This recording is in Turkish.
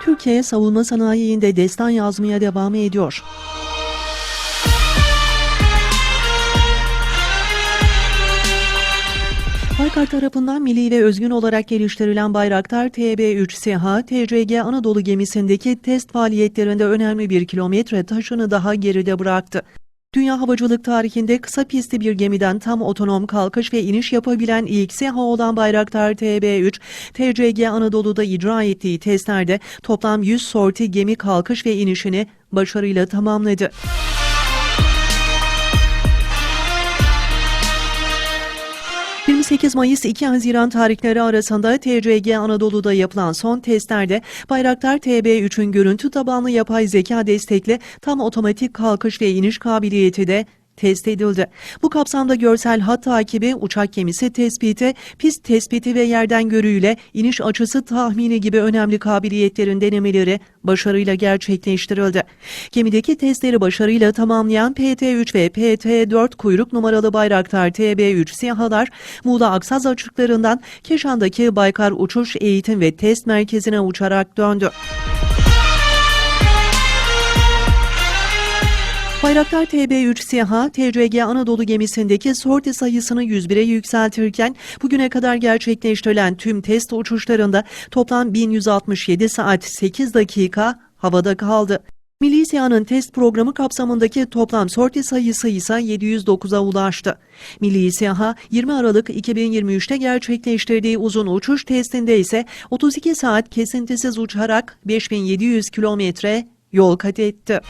Türkiye savunma sanayinde destan yazmaya devam ediyor. Baykar tarafından milli ve özgün olarak geliştirilen Bayraktar TB3 SİHA, TCG Anadolu gemisindeki test faaliyetlerinde önemli bir kilometre taşını daha geride bıraktı. Dünya havacılık tarihinde kısa pistli bir gemiden tam otonom kalkış ve iniş yapabilen ilk SİHA olan Bayraktar TB3, TCG Anadolu'da icra ettiği testlerde toplam 100 sorti gemi kalkış ve inişini başarıyla tamamladı. ...28 Mayıs 2 Haziran tarihleri arasında TCG Anadolu'da yapılan son testlerde Bayraktar TB3'ün görüntü tabanlı yapay zeka destekli tam otomatik kalkış ve iniş kabiliyeti de test edildi. Bu kapsamda görsel hat takibi, uçak gemisi tespiti, pist tespiti ve yerden görüyle iniş açısı tahmini gibi önemli kabiliyetlerin denemeleri başarıyla gerçekleştirildi. Gemideki testleri başarıyla tamamlayan PT-3 ve PT-4 kuyruk numaralı Bayraktar TB3 SİHA'lar Muğla Aksaz açıklarından Keşan'daki Baykar Uçuş Eğitim ve Test Merkezi'ne uçarak döndü. Bayraktar TB3 SİHA, TCG Anadolu gemisindeki sorti sayısını 101'e yükseltirken bugüne kadar gerçekleştirilen tüm test uçuşlarında toplam 1167 saat 8 dakika havada kaldı. Milli SİHA'nın test programı kapsamındaki toplam sorti sayısı ise 709'a ulaştı. Milli SİHA 20 Aralık 2023'te gerçekleştirdiği uzun uçuş testinde ise 32 saat kesintisiz uçarak 5700 kilometre yol kat etti.